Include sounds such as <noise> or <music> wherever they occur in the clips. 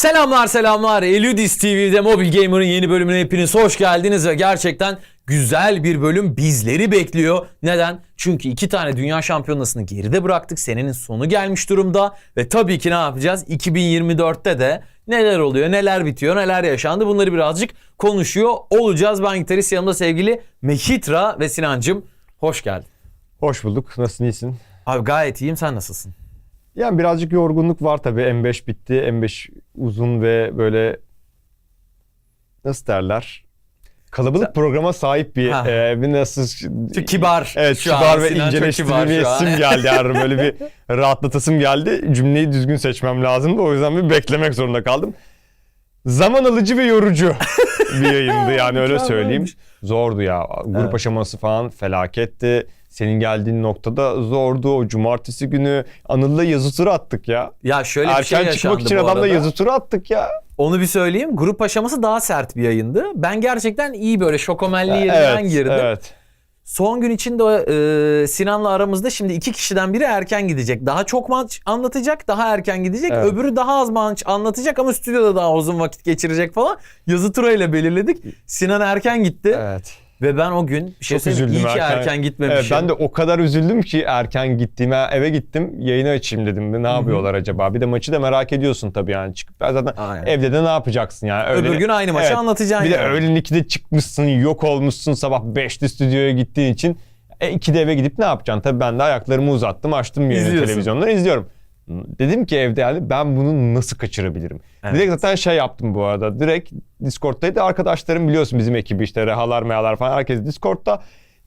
Selamlar selamlar. Eludis TV'de Mobile Gamer'ın yeni bölümüne hepiniz hoş geldiniz ve gerçekten güzel bir bölüm bizleri bekliyor. Neden? Çünkü iki tane dünya şampiyonasını geride bıraktık. Senenin sonu gelmiş durumda ve tabii ki ne yapacağız? 2024'te de neler oluyor, neler bitiyor, neler yaşandı bunları birazcık konuşuyor olacağız. Ben gitarist yanımda sevgili Mehitra ve Sinancım. Hoş geldin. Hoş bulduk. Nasılsın? iyisin? Abi gayet iyiyim sen nasılsın? Yani birazcık yorgunluk var tabii. M5 bitti. M5 uzun ve böyle nasıl derler? Kalabalık programa sahip bir Ha. e, bir nasıl Çok kibar. Evet şu an. kibar ve Sinan çok kibar inceleştirme şu an. isim geldi. <laughs> Yani böyle bir rahatlatasım geldi. Cümleyi düzgün seçmem lazımdı. O yüzden bir beklemek zorunda kaldım. Zaman alıcı ve yorucu bir yayındı <laughs> yani öyle söyleyeyim. Zordu ya. Grup Evet. aşaması falan felaketti. Senin geldiğin noktada zordu. O cumartesi günü Anıl'la yazı turu attık ya. Ya şöyle bir Erken şey yaşandı çıkmak için bu adamla arada. yazı turu attık ya. Onu bir söyleyeyim. Grup aşaması daha sert bir yayındı. Ben gerçekten iyi böyle şokomelli yerinden evet, girdim. evet. Son gün içinde e, Sinan'la aramızda şimdi iki kişiden biri erken gidecek. Daha çok maç anlatacak, daha erken gidecek. Evet. Öbürü daha az maç anlatacak ama stüdyoda daha uzun vakit geçirecek falan. Yazı turayla belirledik. Sinan erken gitti Evet. Ve ben o gün bir şey Çok söyleyeyim, üzüldüm iyi ki erken, erken- gitmemişim. Evet, ben de o kadar üzüldüm ki erken gittiğime eve gittim yayını açayım dedim. Ne yapıyorlar acaba? Bir de maçı da merak ediyorsun tabii yani çıkıp ben zaten Aynen. evde de ne yapacaksın yani? Öbür Öğlen- gün aynı maçı Evet. anlatacaksın. Bir de yani. öğlen 2'de çıkmışsın, yok olmuşsun sabah 5'te stüdyoya gittiğin için. E 2'de eve gidip ne yapacaksın? Tabii ben de ayaklarımı uzattım, açtım yayını İzliyorsun. televizyondan izliyorum. Dedim ki evde yani ben bunu nasıl kaçırabilirim? Evet. Direkt zaten şey yaptım bu arada. Direkt Discord'daydı arkadaşlarım biliyorsun bizim ekibi işte rehalar meyalar falan herkes Discord'da.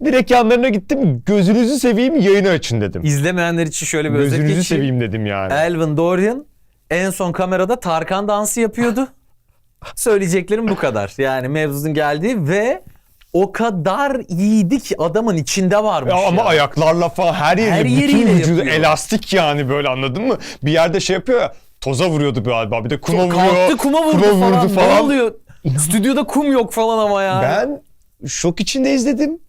Direkt yanlarına gittim gözünüzü seveyim yayını açın dedim. İzlemeyenler için şöyle bir özet Gözünüzü geçeyim. seveyim dedim yani. Elvin Dorian en son kamerada Tarkan dansı yapıyordu. <laughs> Söyleyeceklerim bu kadar. Yani mevzunun geldiği ve o kadar iyiydi ki adamın içinde varmış. Ya ama ya. ayaklarla falan her yeri, Her bütün vücudu yapıyor. elastik yani böyle anladın mı? Bir yerde şey yapıyor ya toza vuruyordu galiba bir de kuma vuruyor. Kalktı kuma vurdu kuma falan. vurdu Ne oluyor? Stüdyoda kum yok falan ama ya. Ben şok içinde izledim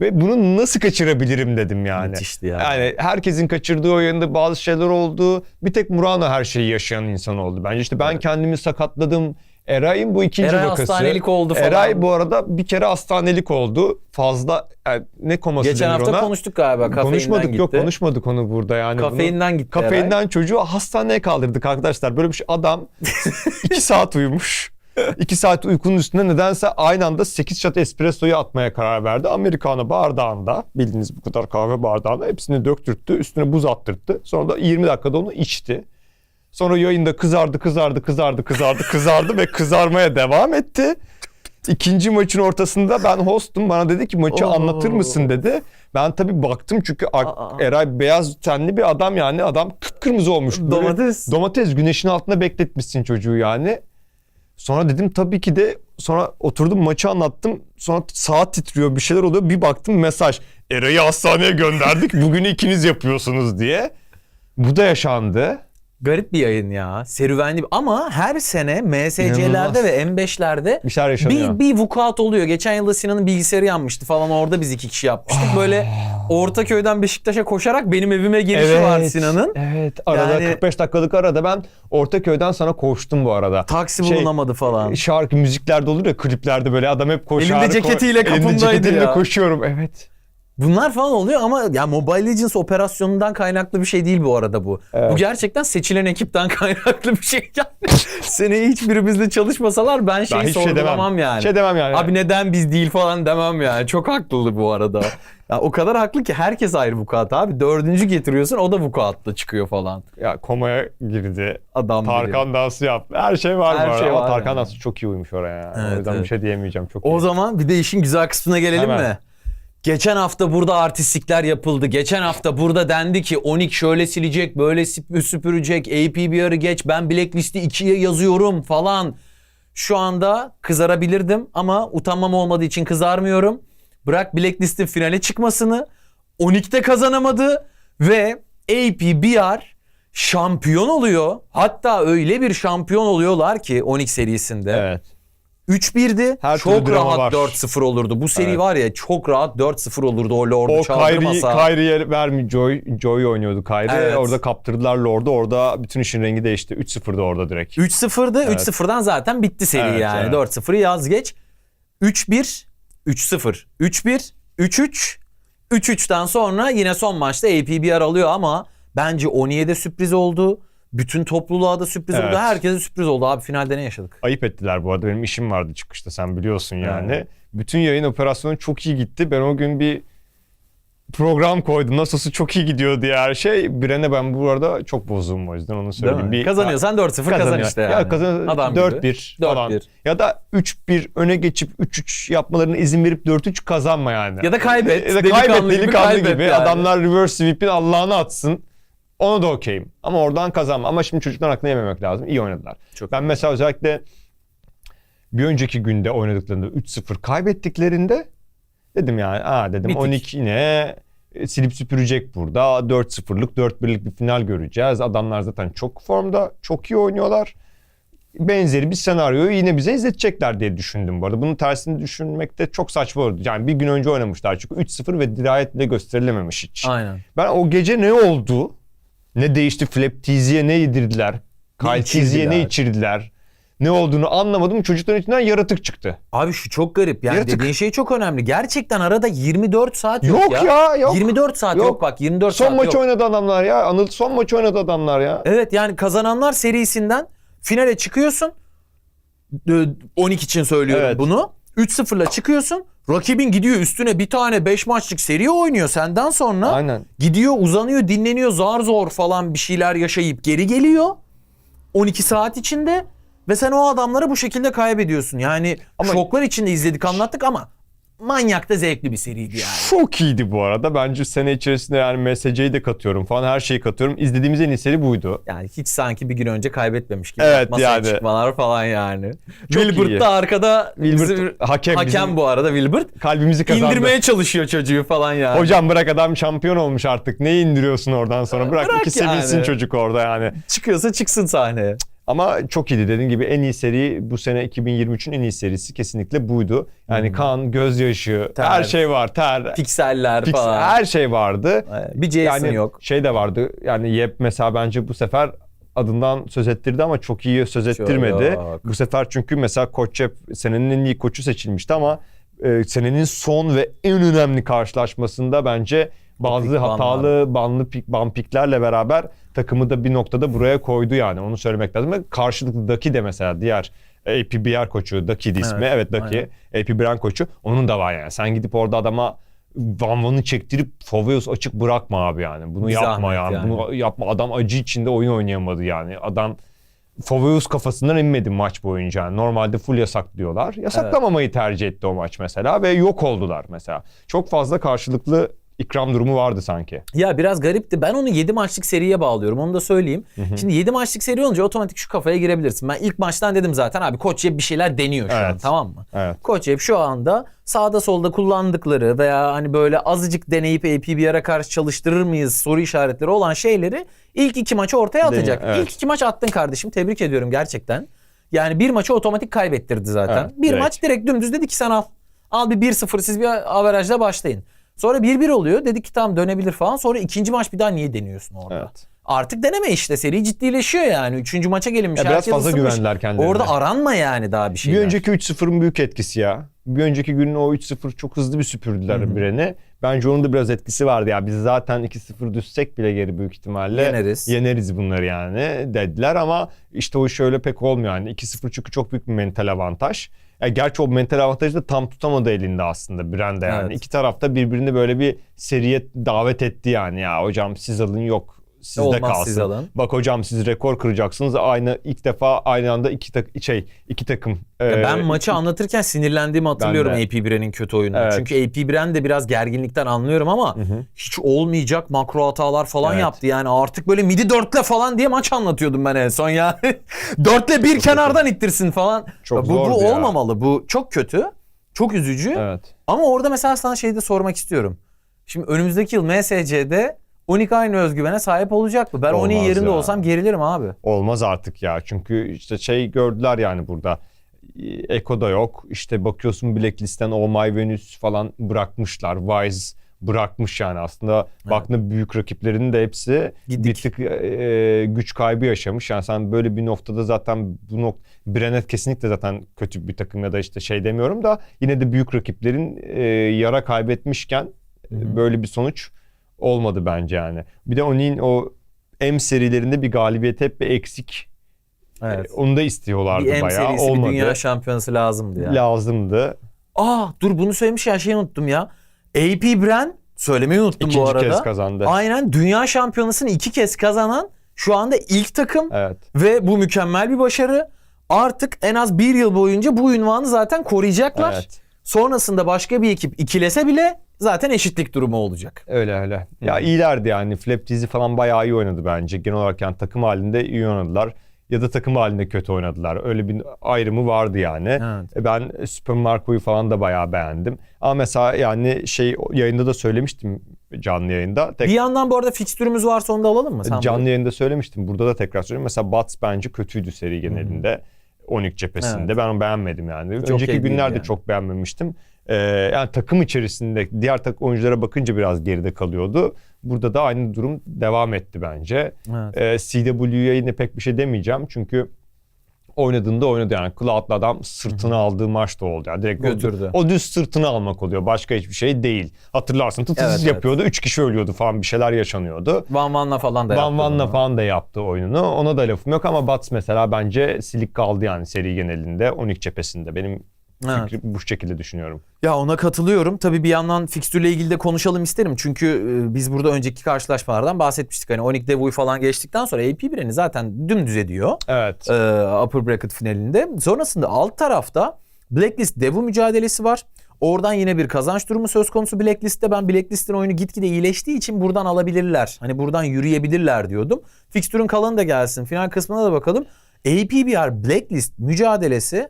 ve bunu nasıl kaçırabilirim dedim yani. Müthişti ya. Yani herkesin kaçırdığı o yayında bazı şeyler oldu. Bir tek Murano her şeyi yaşayan insan oldu. Bence işte ben kendimi sakatladım. Eray'ın bu ikinci Eray vakası. hastanelik oldu falan. Eray bu arada bir kere hastanelik oldu. Fazla yani ne koması Geçen denir hafta ona? konuştuk galiba. Kafeinden Konuşmadık gitti. yok konuşmadık onu burada yani. Bunu- Kafeinden gitti Eray. Kafeinden çocuğu hastaneye kaldırdık arkadaşlar. Böyle bir şey adam <laughs> 2 saat uyumuş. 2 saat uykunun üstüne nedense aynı anda 8 shot espressoyu atmaya karar verdi. Americano bardağında bildiğiniz bu kadar kahve bardağında hepsini döktürttü. Üstüne buz attırttı. Sonra da 20 dakikada onu içti. Sonra yayında kızardı, kızardı, kızardı, kızardı, kızardı ve kızarmaya devam etti. İkinci maçın ortasında ben hostum. Bana dedi ki maçı Oo. anlatır mısın dedi. Ben tabii baktım çünkü Aa. Eray beyaz tenli bir adam yani. Adam kıpkırmızı olmuş. Böyle Domates. Domates güneşin altında bekletmişsin çocuğu yani. Sonra dedim tabii ki de sonra oturdum maçı anlattım. Sonra saat titriyor bir şeyler oluyor. Bir baktım mesaj. Eray'ı hastaneye gönderdik. Bugün ikiniz yapıyorsunuz diye. Bu da yaşandı. Garip bir yayın ya. Serüvenli bir- ama her sene MSC'lerde İnanılmaz. ve M5'lerde Bir şeyler yaşanıyor. bir, bir vukuat oluyor. Geçen yılda Sinan'ın bilgisayarı yanmıştı falan orada biz iki kişi yapmıştık. Böyle Ortaköy'den Beşiktaş'a koşarak benim evime gelişi var Sinan'ın. Evet. Arada Yani- 45 dakikalık arada ben Ortaköy'den sana koştum bu arada. Taksi Şey, bulunamadı falan. Şarkı müziklerde olur ya kliplerde böyle adam hep koşar. Elinde ceketiyle Elinde kapındaydı ceketiyle ya. koşuyorum evet. Bunlar falan oluyor ama ya Mobile Legends operasyonundan kaynaklı bir şey değil bu arada bu. Evet. Bu gerçekten seçilen ekipten <laughs> kaynaklı bir şey. Yani seneye hiçbirimizle çalışmasalar ben şeyi Ben hiçbir şey sorgulamam demem. yani. Şey demem yani. Abi neden biz değil falan demem yani. Çok haklı bu arada. <laughs> ya o kadar haklı ki herkes ayrı vukuat abi. Dördüncü getiriyorsun o da vukuatla çıkıyor falan. Ya komaya girdi. Adam biri. Tarkan dansı yaptı. Her şey var Her bu şey Ama var Tarkan yani. dansı çok iyi uymuş oraya. Evet, o yüzden evet. bir şey diyemeyeceğim. Çok O iyi. zaman bir de işin güzel kısmına gelelim Hemen. mi? Geçen hafta burada artistlikler yapıldı. Geçen hafta burada dendi ki Onik şöyle silecek, böyle süpürecek, APBR'ı geç, ben Blacklist'i ikiye yazıyorum falan. Şu anda kızarabilirdim ama utanmam olmadığı için kızarmıyorum. Bırak Blacklist'in finale çıkmasını. Onik'te kazanamadı ve APBR şampiyon oluyor. Hatta öyle bir şampiyon oluyorlar ki Onik serisinde. Evet. Her 3-1'di. türlü çok drama rahat var. 4-0 olurdu. Bu seri Evet. var ya çok rahat 4-0 olurdu o Lord'u O Kyrie, çaldırmasa. Kyrie'ye vermi Joy, Joy oynuyordu Kyrie. Evet. Orada kaptırdılar Lord'u. Orada bütün işin rengi değişti. 3-0'da orada direkt. 3-0'dı. Evet. 3-0'dan zaten bitti seri Evet, yani. evet. 4-0'ı yaz geç. 3-1, 3-0, 3-1, 3-3. 3-3'ten sonra yine son maçta APBR alıyor ama bence Oni'ye de sürpriz oldu. Bütün topluluğa da sürpriz Evet. oldu. Herkese sürpriz oldu. Abi finalde ne yaşadık? Ayıp ettiler bu arada. Benim işim vardı çıkışta sen biliyorsun yani. Bütün yayın operasyonu çok iyi gitti. Ben o gün bir program koydum. Nasılsa çok iyi gidiyor diye her şey. Brene ben bu arada çok bozdum o yüzden onu Değil söyleyeyim. mi? Bir, Kazanıyorsan 4-0 kazan işte yani. Ya kazan Adam gibi. 4-1 falan. 4-1. Ya da 3-1 öne geçip 3-3 yapmalarına izin verip 4-3 kazanma yani. Ya da kaybet. Ya da Delikanlı kaybet gibi delikanlı gibi. Adamlar reverse sweep'in Allah'ını atsın. Ona da okeyim. Ama oradan kazanma. Ama şimdi çocuklar aklına yememek lazım. İyi oynadılar. Çok ben mesela özellikle bir önceki günde oynadıklarında 3-0 kaybettiklerinde dedim yani aa dedim Bitik. 12 ne e, silip süpürecek burada. 4-0'lık 4-1'lik bir final göreceğiz. Adamlar zaten çok formda, çok iyi oynuyorlar. Benzeri bir senaryoyu yine bize izletecekler diye düşündüm bu arada. Bunun tersini düşünmek de çok saçma oldu. Yani bir gün önce oynamışlar çünkü 3-0 ve dirayet bile gösterilememiş hiç. Aynen. Ben o gece ne oldu? Ne değişti? Flap Teasy'ye ne yedirdiler? Teasy'ye ne içirdiler? Ne olduğunu anlamadım. Çocukların içinden yaratık çıktı. Abi şu çok garip. Yani Yaratık. dediğin şey çok önemli. Gerçekten arada 24 saat yok, Yok ya, yok. 24 saat yok, Yok. bak 24 Son saat maç yok. oynadı adamlar ya. Anıl son maç oynadı adamlar ya. Evet yani kazananlar serisinden finale çıkıyorsun. Ee, 12 için söylüyorum Evet. bunu. 3-0'la çıkıyorsun. Rakibin gidiyor üstüne bir tane 5 maçlık seri oynuyor senden sonra. Aynen. Gidiyor uzanıyor dinleniyor zar zor falan bir şeyler yaşayıp geri geliyor. 12 saat içinde ve sen o adamları bu şekilde kaybediyorsun. Yani Ama- şoklar içinde izledik anlattık ama manyak da zevkli bir seriydi yani. Çok iyiydi bu arada. Bence sene içerisinde yani MSC'yi de katıyorum falan her şeyi katıyorum. İzlediğimiz en iyi seri buydu. Yani hiç sanki bir gün önce kaybetmemiş gibi Evet, masaya yani. çıkmalar falan yani. Çok Wilbert iyi. da arkada Wilbert bizim- hakem, hakem bizim bu arada Wilbert. kalbimizi kazandı. İndirmeye çalışıyor çocuğu falan yani. Hocam bırak adam şampiyon olmuş artık. Ne indiriyorsun oradan sonra? Bırak, Bırak iki sevinsin yani. çocuk orada yani. Çıkıyorsa çıksın sahneye. Ama çok iyiydi dediğim gibi en iyi seri bu sene 2023'ün en iyi serisi kesinlikle buydu. Yani kan, gözyaşı, Hmm. Ter. her şey var. Ter, Pikseller fix, falan. her şey vardı. Bir Jason yani yok. şey de vardı. Yani Yep mesela bence bu sefer adından söz ettirdi ama çok iyi söz ettirmedi. Çok. Bu sefer çünkü mesela Koç Yep senenin en iyi koçu seçilmişti ama e, senenin son ve en önemli karşılaşmasında bence bazı hatalı banlı pik, ban piklerle beraber takımı da bir noktada buraya koydu yani onu söylemek lazım. Karşılıklı Daki de mesela diğer APBR koçu Daki'di ismi. Evet, Evet, Daki. APBR koçu. Onun da var yani. Sen gidip orada adama Van Van'ı çektirip Foveus açık bırakma abi yani. Bunu Bir yapma yani. yani. Bunu yapma. Adam acı içinde oyun oynayamadı yani. Adam Foveus kafasından inmedi maç boyunca. Yani normalde full yasaklıyorlar. Yasaklamamayı tercih etti o maç mesela ve yok oldular mesela. Çok fazla karşılıklı ikram durumu vardı sanki. Ya biraz garipti. Ben onu 7 maçlık seriye bağlıyorum. Onu da söyleyeyim. Şimdi 7 maçlık seri olunca otomatik şu kafaya girebilirsin. Ben ilk maçtan dedim zaten abi Koç Yep bir şeyler deniyor şu an Evet. tamam mı? Evet. Koç Yep şu anda sağda solda kullandıkları veya hani böyle azıcık deneyip APBR'a karşı çalıştırır mıyız soru işaretleri olan şeyleri ilk iki maçı ortaya atacak. Deniyor, evet. İlk iki maç attın kardeşim. Tebrik ediyorum gerçekten. Yani bir maçı otomatik kaybettirdi zaten. Evet, bir direkt. maç direkt dümdüz dedi ki sen al. Al bir 1-0 siz bir averajla başlayın. Sonra 1-1 oluyor. Dedik ki tamam dönebilir falan. Sonra ikinci maç bir daha niye deniyorsun orada? Evet. Artık deneme işte. Seri ciddileşiyor yani. Üçüncü maça gelinmiş. Ya biraz fazla ısınmış. güvendiler kendilerine. Orada aranma yani daha bir şeyler. Bir önceki 3-0'ın büyük etkisi ya. Bir önceki günün o 3-0 çok hızlı bir süpürdüler Biren'i. Bence onun da biraz etkisi vardı ya. Biz zaten 2-0 düşsek bile geri büyük ihtimalle Yeneriz. yeneriz bunları yani dediler ama işte o iş öyle pek olmuyor yani. 2-0 çünkü çok büyük bir mental avantaj. Ya gerçi o mental avantajı da tam tutamadı elinde aslında Biren de yani. Evet. İki tarafta birbirini böyle bir seriye davet etti yani. Ya hocam siz alın yok sizde Olmaz, kalsın. siz alın. Bak hocam siz rekor kıracaksınız. Aynı ilk defa aynı anda iki tak şey iki takım. Ya e, ben maçı anlatırken sinirlendiğimi hatırlıyorum. AP Biren'in kötü oyununu. Evet. Çünkü AP Biren de biraz gerginlikten anlıyorum ama hiç olmayacak makro hatalar falan Evet. yaptı. Yani artık böyle midi dörtle falan diye maç anlatıyordum ben en son ya. <laughs> dörtle bir kenardan ittirsin falan. Çok bu, bu ya. olmamalı. Bu çok kötü. Çok üzücü. Evet. Ama orada mesela sana şey de sormak istiyorum. Şimdi önümüzdeki yıl MSC'de Onik aynı özgüvene sahip olacak mı? Ben Olmaz Onik'in yerinde ya. olsam gerilirim abi. Olmaz artık ya. Çünkü işte şey gördüler yani burada. Eko da yok. İşte bakıyorsun Blacklist'ten Oh My Venus falan bırakmışlar. Wise bırakmış yani aslında baktığında büyük rakiplerinin de hepsi Gidik. bir tık e, güç kaybı yaşamış. Yani sen böyle bir noktada zaten bu nok Brenet kesinlikle zaten kötü bir takım ya da işte şey demiyorum da yine de büyük rakiplerin e, yara kaybetmişken e, böyle bir sonuç olmadı bence yani. Bir de onun o M serilerinde bir galibiyet hep bir eksik. Evet. Onu da istiyorlardı Bir M bayağı. serisi Olmadı. bir dünya şampiyonası lazımdı ya. Lazımdı. Aa dur bunu söylemiş ya şeyi unuttum ya. AP Bren söylemeyi unuttum İkinci bu arada. kez kazandı. Aynen dünya şampiyonasını iki kez kazanan şu anda ilk takım Evet. ve bu mükemmel bir başarı. Artık en az bir yıl boyunca bu ünvanı zaten koruyacaklar. Evet. Sonrasında başka bir ekip ikilese bile zaten eşitlik durumu olacak. Öyle öyle. Ya iyilerdi yani. Flap dizi falan bayağı iyi oynadı bence. Genel olarak yani takım halinde iyi oynadılar. Ya da takım halinde kötü oynadılar. Öyle bir ayrımı vardı yani. Evet. E Ben Super Marco'yu falan da bayağı beğendim. Ama mesela yani şey yayında da söylemiştim canlı yayında. Tek Bir yandan bu arada fikstürümüz varsa onu da alalım mı? Sen canlı bunu- yayında söylemiştim. Burada da tekrar söyleyeyim. Mesela Bats bence kötüydü seri genelinde. 12 cephesinde. Evet. Ben onu beğenmedim yani. Hiç Önceki günlerde yani. çok beğenmemiştim. Ee, yani takım içerisinde diğer takım oyunculara bakınca biraz geride kalıyordu. Burada da aynı durum devam etti bence. Evet. Ee, CW'ye yine pek bir şey demeyeceğim. Çünkü oynadığında oynadı yani. Cloud'la adam sırtını aldığı maç da oldu. Yani direkt o- Götürdü. O, düz sırtını almak oluyor. Başka hiçbir şey değil. Hatırlarsın tı tı Evet, tı evet. yapıyordu. Üç kişi ölüyordu falan bir şeyler yaşanıyordu. Van Van'la falan da Van yaptı Van'la bunu. falan da yaptı oyununu. Ona da lafım yok ama Bats mesela bence silik kaldı yani seri genelinde 12 cephesinde. Benim Evet. bu şekilde düşünüyorum. Ya ona katılıyorum. Tabii bir yandan fikstürle ilgili de konuşalım isterim. Çünkü e, biz burada önceki karşılaşmalardan bahsetmiştik. Hani Onik Devu'yu falan geçtikten sonra AP Biren'i zaten dümdüz ediyor. Evet. e, upper bracket finalinde. Sonrasında alt tarafta Blacklist Devu mücadelesi var. Oradan yine bir kazanç durumu söz konusu Blacklist'te. Ben Blacklist'in oyunu gitgide iyileştiği için buradan alabilirler. Hani buradan yürüyebilirler diyordum. Fixtürün kalanı da gelsin. Final kısmına da bakalım. APBR Blacklist mücadelesi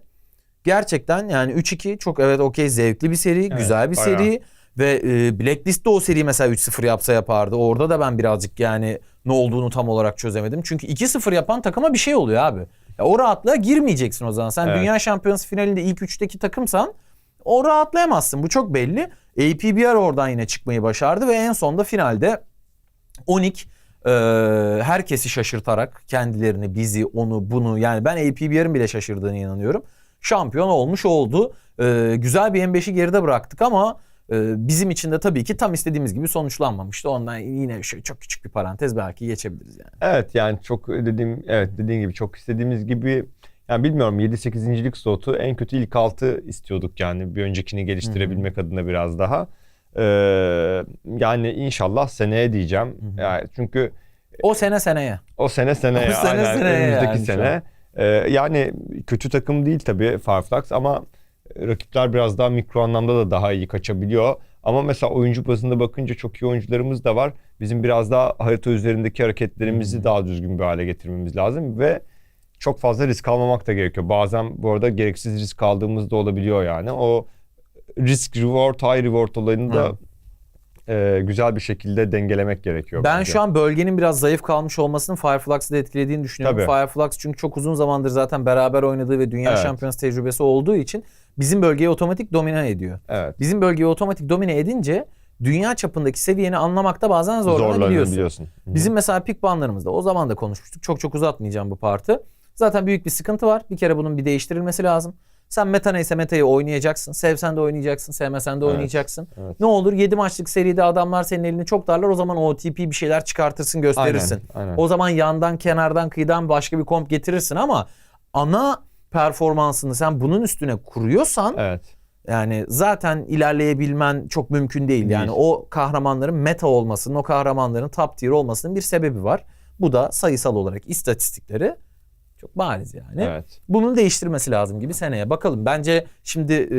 gerçekten yani 3-2 çok evet okey zevkli bir seri, güzel bir bayağı. seri. Ve e, Blacklist de o seriyi mesela 3-0 yapsa yapardı. Orada da ben birazcık yani ne olduğunu tam olarak çözemedim. Çünkü 2-0 yapan takıma bir şey oluyor abi. Ya o rahatlığa girmeyeceksin o zaman. Sen Evet. Dünya Şampiyonası finalinde ilk 3'teki takımsan o rahatlayamazsın. Bu çok belli. APBR oradan yine çıkmayı başardı ve en sonunda finalde Onik e, herkesi şaşırtarak kendilerini, bizi, onu, bunu yani ben APBR'ın bile şaşırdığını inanıyorum. Şampiyon olmuş oldu. E, güzel bir M5'i geride bıraktık ama e, bizim için de tabii ki tam istediğimiz gibi sonuçlanmamıştı. Ondan yine şöyle çok küçük bir parantez belki geçebiliriz yani. Evet yani çok dediğim evet dediğin gibi çok istediğimiz gibi yani bilmiyorum 7-8. slotu en kötü ilk 6 istiyorduk yani bir öncekini geliştirebilmek adına biraz daha. Ee, yani inşallah seneye diyeceğim. Yani çünkü O sene seneye. O sene seneye. <laughs> O sene aynen, seneye önümüzdeki yani sene. Ee, yani kötü takım değil tabii Fireflux ama rakipler biraz daha mikro anlamda da daha iyi kaçabiliyor. Ama mesela oyuncu bazında bakınca çok iyi oyuncularımız da var. Bizim biraz daha harita üzerindeki hareketlerimizi daha düzgün bir hale getirmemiz lazım ve çok fazla risk almamak da gerekiyor. Bazen bu arada gereksiz risk aldığımız da olabiliyor yani. O risk reward high reward olayını da e, güzel bir şekilde dengelemek gerekiyor. Ben bence. şu an bölgenin biraz zayıf kalmış olmasının Fireflux'ı da etkilediğini düşünüyorum. Tabii. Fireflux çünkü çok uzun zamandır zaten beraber oynadığı ve dünya Evet. şampiyonası tecrübesi olduğu için bizim bölgeyi otomatik domine ediyor. Evet. Bizim bölgeyi otomatik domine edince dünya çapındaki seviyeni anlamakta bazen zorlanabiliyorsun. Bizim mesela pik banlarımızda o zaman da konuşmuştuk. Çok çok uzatmayacağım bu partı. Zaten büyük bir sıkıntı var. Bir kere bunun bir değiştirilmesi lazım. Sen meta neyse metayı oynayacaksın. Sevsen de oynayacaksın, sevmesen de Evet, oynayacaksın. evet. Ne olur 7 maçlık seride adamlar senin elini çok darlar. O zaman OTP bir şeyler çıkartırsın, gösterirsin. Aynen, aynen. O zaman yandan, kenardan, kıyıdan başka bir komp getirirsin ama ana performansını sen bunun üstüne kuruyorsan Evet. yani zaten ilerleyebilmen çok mümkün değil. Yani Değil. o kahramanların meta olmasının, o kahramanların top tier olmasının bir sebebi var. Bu da sayısal olarak istatistikleri çok bariz yani. Evet. Bunun değiştirmesi lazım gibi seneye. Bakalım bence şimdi e,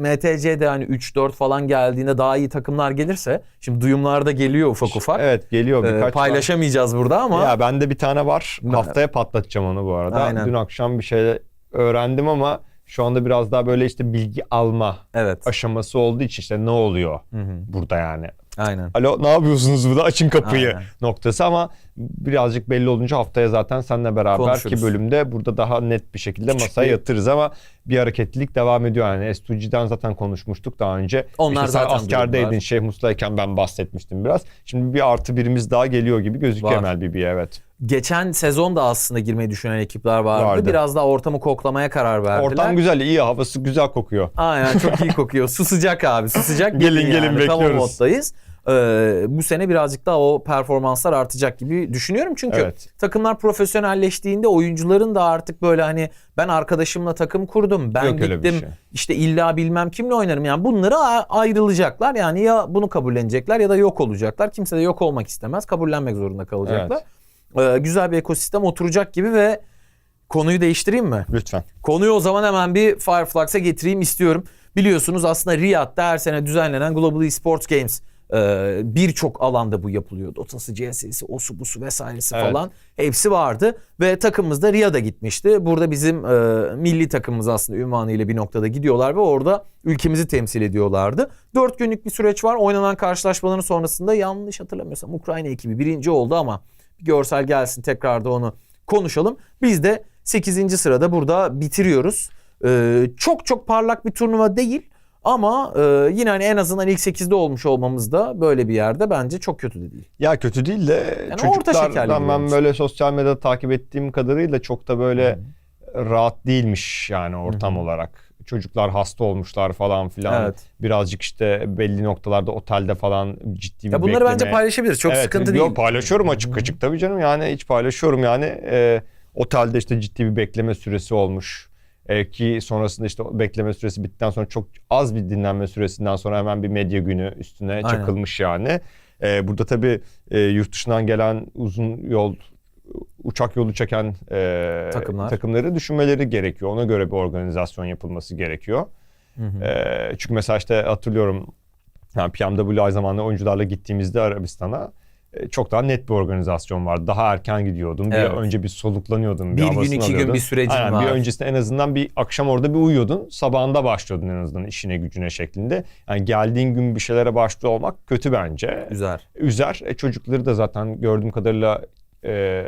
MTC'de hani 3-4 falan geldiğinde daha iyi takımlar gelirse şimdi duyumlar da geliyor ufak ufak. Evet geliyor E, birkaç. paylaşamayacağız burada ama Ya bende bir tane var. Ben- Haftaya patlatacağım onu bu arada. Aynen. Dün akşam bir şey öğrendim ama şu anda biraz daha böyle işte bilgi alma evet. aşaması olduğu için işte ne oluyor Hı hı. burada yani. Aynen. Alo ne yapıyorsunuz burada açın kapıyı Aynen. noktası ama birazcık belli olunca haftaya zaten seninle beraber ki bölümde burada daha net bir şekilde Küçük masaya bir- yatırız ama bir hareketlilik devam ediyor yani S2G'den zaten konuşmuştuk daha önce. Onlar İşte zaten askerdeydin. Şeyh Muslu'yken ben bahsetmiştim biraz. Şimdi bir artı birimiz daha geliyor gibi gözüküyor Var. MLBB'ye evet. Geçen sezon da aslında girmeyi düşünen ekipler vardı. Vardı. Biraz daha ortamı koklamaya karar verdiler. Ortam güzel iyi havası güzel kokuyor. Aynen çok iyi kokuyor. <laughs> Su sıcak abi. Su sıcak. Gelin, Gelin yani. Tam o bekliyoruz. moddayız. Ee, bu sene birazcık daha o performanslar artacak gibi düşünüyorum. Çünkü Evet. takımlar profesyonelleştiğinde oyuncuların da artık böyle hani ben arkadaşımla takım kurdum. Ben Yok öyle bir gittim şey. işte illa bilmem kimle oynarım. Yani bunları a- ayrılacaklar. Yani ya bunu kabullenecekler ya da yok olacaklar. Kimse de yok olmak istemez. Kabullenmek zorunda kalacaklar. Ee, güzel bir ekosistem oturacak gibi ve konuyu değiştireyim mi? Lütfen. Konuyu o zaman hemen bir Fireflux'a getireyim istiyorum. Biliyorsunuz aslında Riyad'da her sene düzenlenen Global Esports Games e, birçok alanda bu yapılıyor. Dota'sı, CS'si, osu busu vesairesi Evet. falan hepsi vardı. Ve takımımız da Riyad'a gitmişti. Burada bizim e, milli takımımız aslında ünvanıyla bir noktada gidiyorlar ve orada ülkemizi temsil ediyorlardı. Dört günlük bir süreç var. Oynanan karşılaşmaların sonrasında yanlış hatırlamıyorsam Ukrayna ekibi birinci oldu ama bir görsel gelsin tekrar da onu konuşalım. Biz de 8. sırada burada bitiriyoruz. Ee, çok çok parlak bir turnuva değil ama e, yine hani en azından ilk 8'de olmuş olmamız da böyle bir yerde bence çok kötü de değil. Ya kötü değil de Yani çocuklardan ben böyle sosyal medyada takip ettiğim kadarıyla çok da böyle rahat değilmiş yani ortam olarak. Çocuklar hasta olmuşlar falan filan. Evet. Birazcık işte belli noktalarda otelde falan ciddi bir Ya bunları bekleme. bence paylaşabiliriz. Çok Evet, sıkıntı yok, değil. paylaşıyorum açık açık tabii canım yani hiç paylaşıyorum yani. Ee, otelde işte ciddi bir bekleme süresi olmuş. Ee, ki sonrasında işte bekleme süresi bittikten sonra çok az bir dinlenme süresinden sonra hemen bir medya günü üstüne çakılmış yani. Ee, burada tabii e, yurt dışından gelen uzun yol uçak yolu çeken e, Takımlar. takımları düşünmeleri gerekiyor. Ona göre bir organizasyon yapılması gerekiyor. Ee, çünkü mesela işte hatırlıyorum yani PMW ay zamanında oyuncularla gittiğimizde Arabistan'a e, çok daha net bir organizasyon vardı. Daha erken gidiyordun. Bir Evet. önce bir soluklanıyordun. Bir gün, havasını iki gün alıyordun. bir sürecin Aynen, var. Bir öncesinde en azından bir akşam orada bir uyuyordun. Sabahında başlıyordun en azından işine gücüne şeklinde. Yani geldiğin gün bir şeylere başlıyor olmak kötü bence. Güzel. Üzer. E, çocukları da zaten gördüğüm kadarıyla e,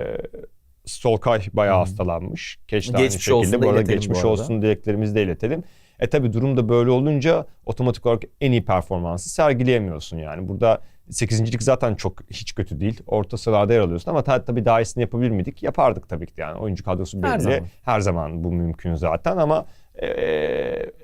Solkay bayağı hastalanmış. Keç de aynı Geçmiş olsun şekilde. da Bu arada geçmiş bu arada. olsun dileklerimizi de iletelim. E tabi durum da böyle olunca otomatik olarak en iyi performansı sergileyemiyorsun yani. Burada 8.lik zaten çok hiç kötü değil. Orta sıralarda yer alıyorsun ama ta- tabii daha iyisini yapabilir miydik? Yapardık tabii ki de yani. Oyuncu kadrosu belli. Her Her zaman. zaman, bu mümkün zaten ama e,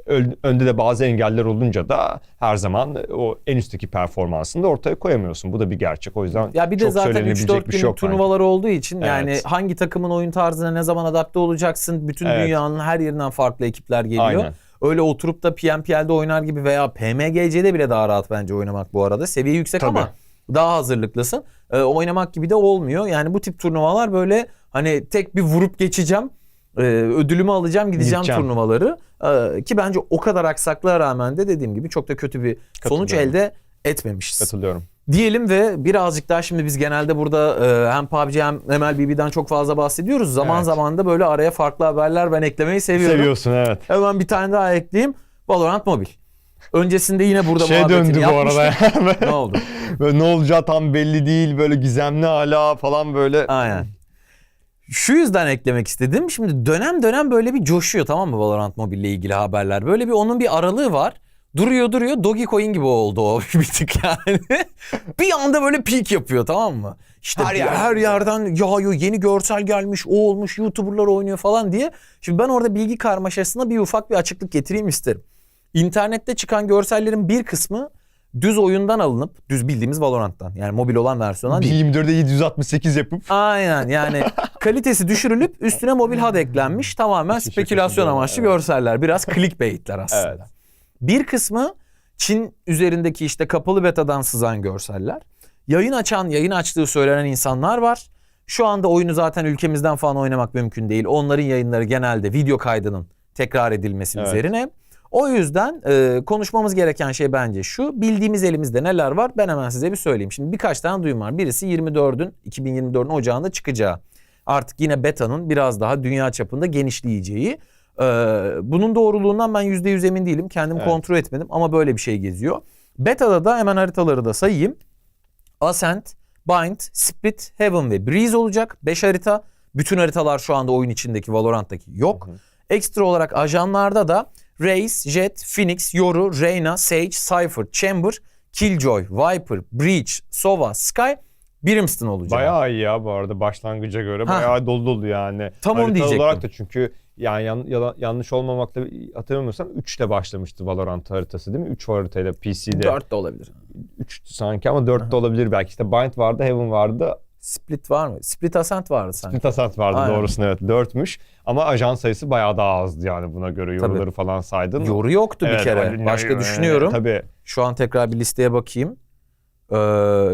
ön- önde de bazı engeller olunca da her zaman o en üstteki performansını da ortaya koyamıyorsun. Bu da bir gerçek. O yüzden Ya bir de çok zaten söylenebilecek 3-4 bir günlük şey yok bence. turnuvalar olduğu için yani Evet. hangi takımın oyun tarzına ne zaman adapte olacaksın? Bütün Evet. dünyanın her yerinden farklı ekipler geliyor. Aynen. Öyle oturup da PMPL'de oynar gibi veya PMGC'de bile daha rahat bence oynamak bu arada. Seviye yüksek Tabii. ama daha hazırlıklısın. Ee, oynamak gibi de olmuyor. Yani bu tip turnuvalar böyle hani tek bir vurup geçeceğim. e, ödülümü alacağım gideceğim Gideceğim. turnuvaları. Ee, ki bence o kadar aksaklığa rağmen de dediğim gibi çok da kötü bir sonuç elde etmemişiz. Katılıyorum. Diyelim ve birazcık daha şimdi biz genelde burada e, hem PUBG hem MLBB'den çok fazla bahsediyoruz. Zaman Evet. zaman da böyle araya farklı haberler ben eklemeyi seviyorum. Seviyorsun evet. Hemen bir tane daha ekleyeyim. Valorant Mobil. Öncesinde yine burada şey döndü bu arada. <laughs> ne oldu? böyle ne olacağı tam belli değil. Böyle gizemli hala falan böyle. Aynen. Şu yüzden eklemek istedim. Şimdi dönem dönem böyle bir coşuyor tamam mı Valorant Mobile ile ilgili haberler. Böyle bir onun bir aralığı var. Duruyor duruyor Dogecoin gibi oldu o <laughs> bir tık yani. bir anda böyle peak yapıyor tamam mı? İşte Her yerden. her yerden yağıyor yeni görsel gelmiş o olmuş YouTuber'lar oynuyor falan diye. Şimdi ben orada bilgi karmaşasına bir ufak bir açıklık getireyim isterim. İnternette çıkan görsellerin bir kısmı düz oyundan alınıp düz bildiğimiz Valorant'tan yani mobil olan versiyondan değil. 1.24'de 768 yapıp Aynen yani <laughs> kalitesi düşürülüp üstüne mobil HUD eklenmiş tamamen İşin spekülasyon amaçlı görseller. Biraz clickbaitler aslında. Evet. Bir kısmı Çin üzerindeki işte kapalı betadan sızan görseller. Yayın açan, yayın açtığı söylenen insanlar var. Şu anda oyunu zaten ülkemizden falan oynamak mümkün değil. Onların yayınları genelde video kaydının tekrar edilmesi Evet. üzerine. O yüzden e, konuşmamız gereken şey bence şu. Bildiğimiz elimizde neler var ben hemen size bir söyleyeyim. Şimdi birkaç tane duyum var. Birisi 24'ün 2024'ün ocağında çıkacağı. Artık yine beta'nın biraz daha dünya çapında genişleyeceği. E, bunun doğruluğundan ben %100 emin değilim. Kendim Evet. kontrol etmedim ama böyle bir şey geziyor. Beta'da da hemen haritaları da sayayım. Ascent, Bind, Split, Heaven ve Breeze olacak. 5 harita. Bütün haritalar şu anda oyun içindeki Valorant'taki yok. Ekstra olarak ajanlarda da Raze, Jet, Phoenix, Yoru, Reyna, Sage, Cypher, Chamber, Killjoy, Viper, Breach, Sova, Sky, Brimstone olacak. Bayağı iyi ya bu arada başlangıca göre. Ha. Bayağı dolu dolu yani. Tam onu diyecektim. olarak da çünkü yani yan- yala- yanlış olmamakla hatırlamıyorsam 3 ile başlamıştı Valorant haritası değil mi? 3 haritayla PC'de. 4 de olabilir. 3 sanki ama 4 de olabilir belki. İşte Bind vardı, Heaven vardı, Split var mı? Split Ascent vardı sanki. Split Ascent vardı Aynen. doğrusunu evet 4'müş. Ama ajan sayısı bayağı daha azdı yani buna göre Tabii. yoruları falan saydın. Yoru yoktu bir Evet, kere. hani- Başka düşünüyorum. Tabii. Şu an tekrar bir listeye bakayım. Ee,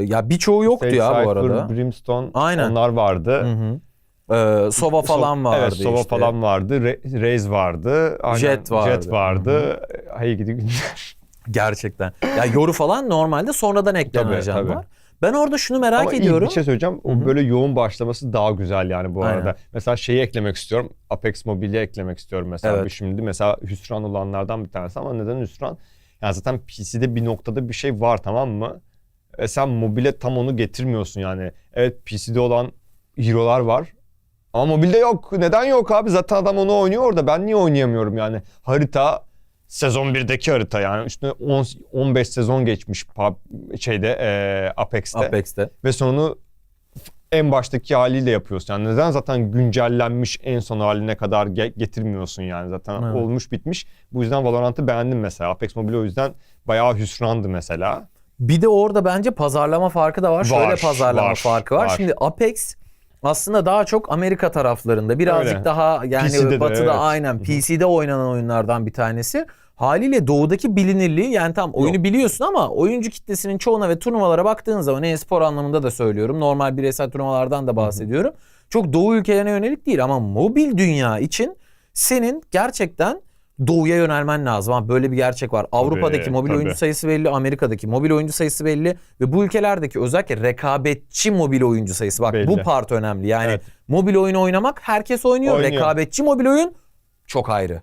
ya birçoğu yoktu Sage, ya bu Cypher, arada. Brimstone Aynen. onlar vardı. Hı hı. Ee, Sova falan vardı Evet, Sova işte. falan vardı. Re- Raze vardı. Aynen, Jet vardı. Jet vardı. Hey gidi günler. Gerçekten. Ya Yoru falan normalde sonradan eklenen Tabii, ajan tabii. var. Ben orada şunu merak Ama iyi ediyorum. bir şey söyleyeceğim. O böyle yoğun başlaması daha güzel yani bu Aynen. arada. Mesela şeyi eklemek istiyorum. Apex Mobile'i eklemek istiyorum mesela. Evet. Şimdi mesela hüsran olanlardan bir tanesi ama neden hüsran? Yani zaten PC'de bir noktada bir şey var tamam mı? E sen mobile tam onu getirmiyorsun yani. Evet PC'de olan hero'lar var. Ama mobilde yok. Neden yok abi? Zaten adam onu oynuyor orada. Ben niye oynayamıyorum yani? Harita sezon 1'deki harita yani üstüne 10, 15 sezon geçmiş pub- şeyde e, Apex'te Apex'te. ve sonunu en baştaki haliyle yapıyorsun. Yani neden zaten güncellenmiş en son haline kadar ge- getirmiyorsun yani zaten Evet. olmuş bitmiş. Bu yüzden Valorant'ı beğendim mesela. Apex Mobile o yüzden bayağı hüsrandı mesela. Bir de orada bence pazarlama farkı da var. Şöyle Var, pazarlama var, farkı var. var. Şimdi Apex aslında daha çok Amerika taraflarında. Birazcık Öyle. daha yani PC'de de, batıda evet. aynen. PC'de oynanan oyunlardan bir tanesi. Haliyle doğudaki bilinirliği yani tam oyunu biliyorsun ama oyuncu kitlesinin çoğuna ve turnuvalara baktığın zaman e-spor anlamında da söylüyorum. Normal bireysel turnuvalardan da bahsediyorum. Çok doğu ülkelerine yönelik değil ama mobil dünya için senin gerçekten doğuya yönelmen lazım. Ama böyle bir gerçek var. Avrupa'daki mobil tabii. oyuncu sayısı belli, Amerika'daki mobil oyuncu sayısı belli ve bu ülkelerdeki özellikle rekabetçi mobil oyuncu sayısı. Bak Belli. bu part önemli. Yani Evet. mobil oyun oynamak herkes oynuyor. Oynuyor. Rekabetçi mobil oyun çok ayrı.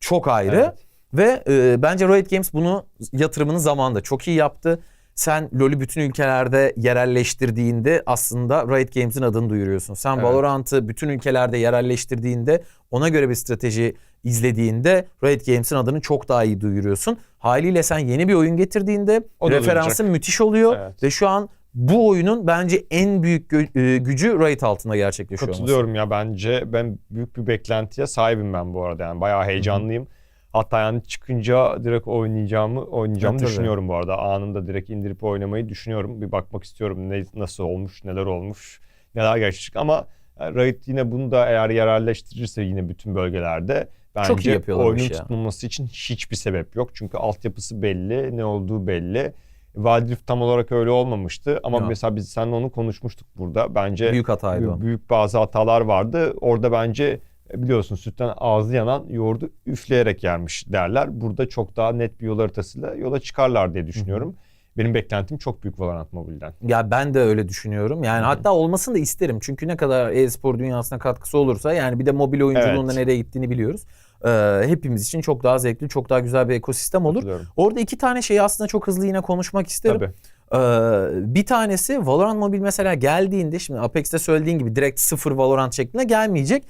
Çok ayrı. Evet. Ve e, bence Riot Games bunu yatırımını zamanında çok iyi yaptı. Sen LoL'ü bütün ülkelerde yerelleştirdiğinde aslında Riot Games'in adını duyuruyorsun. Sen Evet. Valorant'ı bütün ülkelerde yerelleştirdiğinde ona göre bir strateji izlediğinde Riot Games'in adını çok daha iyi duyuruyorsun. Haliyle sen yeni bir oyun getirdiğinde O referansın müthiş oluyor Evet. ve şu an bu oyunun bence en büyük e, gücü Riot altında gerçekleşiyor. olması. Katılıyorum ya bence ben büyük bir beklentiye sahibim ben bu arada yani bayağı heyecanlıyım. Hatta yani çıkınca direkt oynayacağımı oynayacağımı tabii. düşünüyorum bu arada. Anında direkt indirip oynamayı düşünüyorum. Bir bakmak istiyorum ne nasıl olmuş, neler olmuş, neler gerçek ama Riot yine bunu da eğer yerelleştirirse yine bütün bölgelerde bence Çok iyi oyunun ya. tutulması için hiçbir sebep yok. Çünkü altyapısı belli, ne olduğu belli. Wild Rift tam olarak öyle olmamıştı ama Yok. mesela biz seninle onu konuşmuştuk burada. Bence Büyük hataydı büyük, bazı hatalar vardı. Orada bence biliyorsun sütten ağzı yanan yoğurdu üfleyerek yermiş derler. Burada çok daha net bir yol haritasıyla yola çıkarlar diye düşünüyorum. Benim beklentim çok büyük Valorant Mobile'den. Ya ben de öyle düşünüyorum. Yani hatta olmasını da isterim. Çünkü ne kadar e-spor dünyasına katkısı olursa yani bir de mobil oyunculuğun da Evet. nereye gittiğini biliyoruz. Ee, hepimiz için çok daha zevkli, çok daha güzel bir ekosistem olur. Orada iki tane şeyi aslında çok hızlı yine konuşmak isterim. Tabii. Ee, bir tanesi Valorant Mobil mesela geldiğinde şimdi Apex'te söylediğin gibi direkt sıfır Valorant şeklinde gelmeyecek.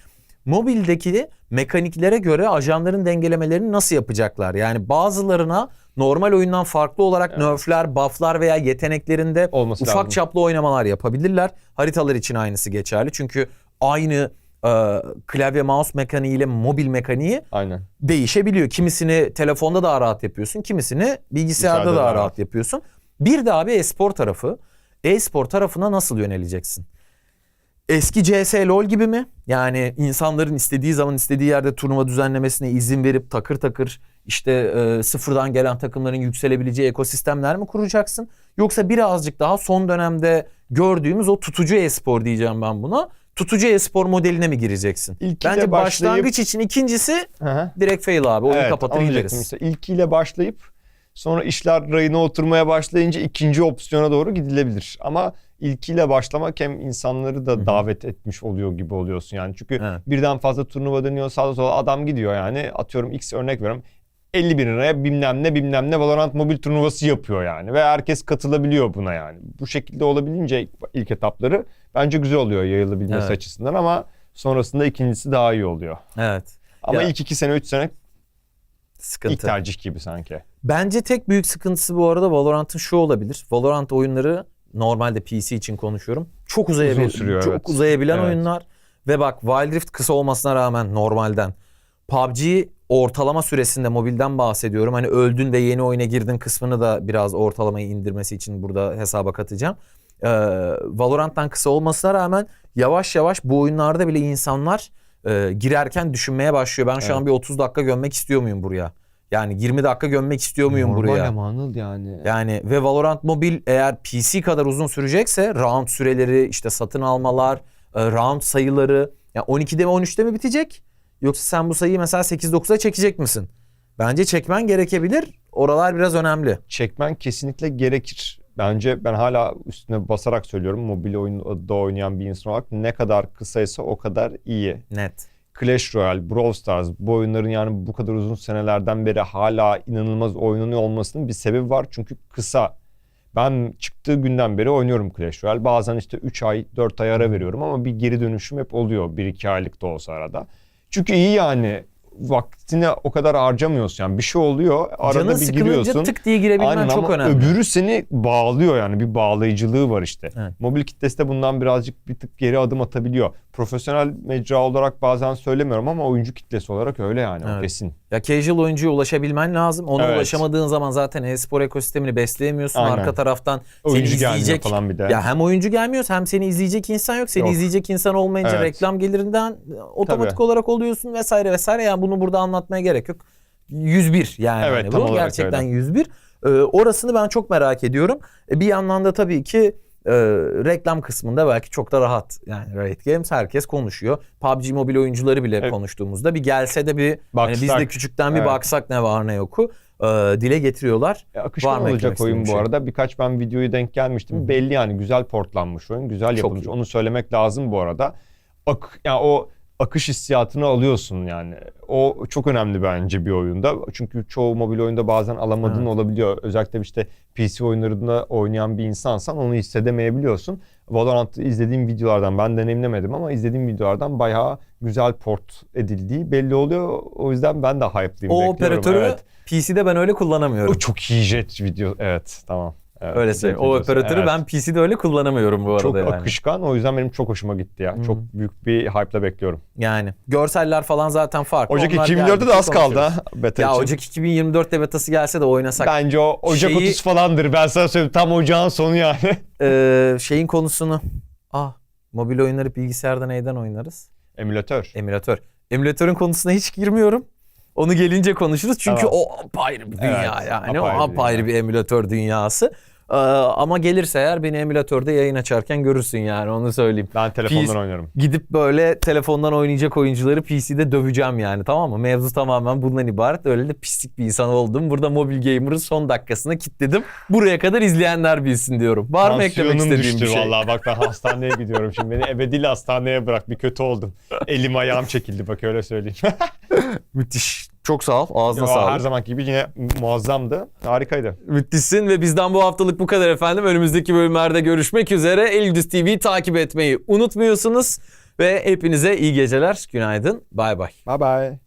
Mobildeki mekaniklere göre ajanların dengelemelerini nasıl yapacaklar? Yani bazılarına normal oyundan farklı olarak nerfler, bufflar veya yeteneklerinde Olması ufak lazım. çaplı oynamalar yapabilirler. Haritalar için aynısı geçerli. Çünkü aynı e, klavye mouse mekaniğiyle mobil mekaniği Aynen. değişebiliyor. Kimisini telefonda daha rahat yapıyorsun, kimisini bilgisayarda, Bilgisayarda daha daha rahat. yapıyorsun. Bir de abi e-spor tarafı. E-spor tarafına nasıl yöneleceksin? Eski CS LoL gibi mi? Yani insanların istediği zaman istediği yerde turnuva düzenlemesine izin verip takır takır işte e, sıfırdan gelen takımların yükselebileceği ekosistemler mi kuracaksın? Yoksa birazcık daha son dönemde gördüğümüz o tutucu e-spor diyeceğim ben buna. Tutucu e-spor modeline mi gireceksin? İlkiyle Bence başlayıp- başlangıç için ikincisi hı. direkt fail abi. Oyunu Evet, kapatır gideriz. işte. İlkiyle başlayıp sonra işler rayına oturmaya başlayınca ikinci opsiyona doğru gidilebilir. Ama ilkiyle başlamak hem insanları da davet etmiş oluyor gibi oluyorsun yani. Çünkü Evet. birden fazla turnuva dönüyor sağda sola adam gidiyor yani. Atıyorum X örnek veriyorum. 50 bin liraya bilmem ne bilmem ne Valorant mobil turnuvası yapıyor yani. Ve herkes katılabiliyor buna yani. Bu şekilde olabilince ilk, ilk etapları bence güzel oluyor yayılabilmesi Evet. açısından ama sonrasında ikincisi daha iyi oluyor. Evet. Ama Ya- ilk iki sene, üç sene Sıkıntı. ilk tercih gibi sanki. Bence tek büyük sıkıntısı bu arada Valorant'ın şu olabilir. Valorant oyunları normalde PC için konuşuyorum. Çok uzayabilen, Uzun sürüyor, çok evet. uzayabilen Evet. oyunlar ve bak Wild Rift kısa olmasına rağmen normalden PUBG ortalama süresinde mobilden bahsediyorum. Hani öldün de yeni oyuna girdin kısmını da biraz ortalamayı indirmesi için burada hesaba katacağım. Ee, Valorant'tan kısa olmasına rağmen yavaş yavaş bu oyunlarda bile insanlar e, girerken düşünmeye başlıyor. Ben şu an bir 30 dakika gömmek istiyor muyum buraya? Yani 20 dakika gömmek istiyor muyum buraya? ama Anıl yani. Yani ve Valorant Mobil eğer PC kadar uzun sürecekse round süreleri, işte satın almalar, e, round sayıları ya 12'de mi 13'te mi bitecek? Yoksa sen bu sayıyı mesela 8-9'a çekecek misin? Bence çekmen gerekebilir. Oralar biraz önemli. çekmen kesinlikle gerekir. Bence ben hala üstüne basarak söylüyorum. Mobil oyunda oynayan bir insan olarak ne kadar kısaysa o kadar iyi. Net. Clash Royale, Brawl Stars bu oyunların yani bu kadar uzun senelerden beri hala inanılmaz oynanıyor olmasının bir sebebi var. Çünkü kısa. Ben çıktığı günden beri oynuyorum Clash Royale. Bazen işte 3 ay, 4 ay ara veriyorum ama bir geri dönüşüm hep oluyor. 1-2 aylık da olsa arada. Çünkü iyi yani vaktini o kadar harcamıyorsun. Yani bir şey oluyor. Arada Canın bir giriyorsun. tık diye girebilmen Aynen çok ama önemli. öbürü seni bağlıyor yani bir bağlayıcılığı var işte. Evet. Mobil kitlesi de bundan birazcık bir tık geri adım atabiliyor. Profesyonel mecra olarak bazen söylemiyorum ama oyuncu kitlesi olarak öyle yani o Evet. kesin. Ya casual oyuncuya ulaşabilmen lazım. Ona Evet. ulaşamadığın zaman zaten e-spor ekosistemini besleyemiyorsun. Aynen. Arka taraftan Oyuncu seni izleyecek falan bir de. Ya hem oyuncu gelmiyor hem seni izleyecek insan yok. Seni Yok. izleyecek insan olmayınca Evet. reklam gelirinden otomatik Tabii. olarak oluyorsun vesaire vesaire. Yani bunu burada anlatmaya gerek yok. 101 yani. Evet, tam bu gerçekten öyle. 101. Ee, orasını ben çok merak ediyorum. E, bir yandan da tabii ki e, reklam kısmında belki çok da rahat. Yani Riot Games herkes konuşuyor. PUBG mobil oyuncuları bile Evet. konuştuğumuzda bir gelse de bir hani biz de Baksak. küçükten bir Evet. baksak ne var ne yoku e, dile getiriyorlar. E, akışkan Var olacak oyun bu şey? arada. Birkaç ben videoyu denk gelmiştim. Belli yani güzel portlanmış oyun. Güzel Çok yapılmış. iyi. Onu söylemek lazım bu arada. Ak yani o akış hissiyatını alıyorsun yani. O çok önemli bence bir oyunda. Çünkü çoğu mobil oyunda bazen alamadığın Evet. olabiliyor. Özellikle işte PC oyunlarında oynayan bir insansan onu hissedemeyebiliyorsun. Valorant'ı izlediğim videolardan ben deneyimlemedim ama izlediğim videolardan bayağı güzel port edildiği belli oluyor. O yüzden ben de hype'lıyım. O bekliyorum. operatörü Evet. PC'de ben öyle kullanamıyorum. O çok iyi jet video. Evet tamam. Evet, Öyle söyleyeyim. O operatörü Evet. ben PC'de öyle kullanamıyorum bu arada çok yani. akışkan. O yüzden benim çok hoşuma gitti ya. Çok büyük bir hype'la bekliyorum. Yani görseller falan zaten farklı. Ocak Onlar 2024'te de az kaldı ha beta Ya için. Ocak 2024'te betası gelse de oynasak. Bence o Ocak Şeyi- 30 falandır. Ben sana söyleyeyim. Tam ocağın sonu yani. <laughs> Ee, şeyin konusunu. Ah mobil oyunları bilgisayarda neyden oynarız? Emülatör. Emülatör. Emülatörün konusuna hiç girmiyorum. Onu gelince konuşuruz. Çünkü Tamam. o apayrı bir dünya Evet, yani. apayrı o bir apayrı dünya. bir emülatör dünyası. Ee, ama gelirse eğer beni emülatörde yayın açarken görürsün yani onu söyleyeyim. Ben telefondan Biz- oynarım. Gidip böyle telefondan oynayacak oyuncuları PC'de döveceğim yani tamam mı? Mevzu tamamen bundan ibaret. Öyle de pislik bir insan oldum. Burada Mobil Gamer'ın son dakikasına kilitledim. Buraya kadar izleyenler bilsin diyorum. Var mı eklemek istediğim düştü bir şey? vallahi. Bak ben hastaneye gidiyorum şimdi. Beni ebediyle hastaneye bırak. Bir kötü oldum. Elim ayağım çekildi bak öyle söyleyeyim. <laughs> Müthiş. Çok sağ ol. Ağzına sağlık. her zamanki gibi yine muazzamdı. Harikaydı. Müthişsin ve bizden bu haftalık bu kadar efendim. Önümüzdeki bölümlerde görüşmek üzere. Eldüz TV'yi takip etmeyi unutmuyorsunuz. Ve hepinize iyi geceler. Günaydın. Bay bay. Bye bye.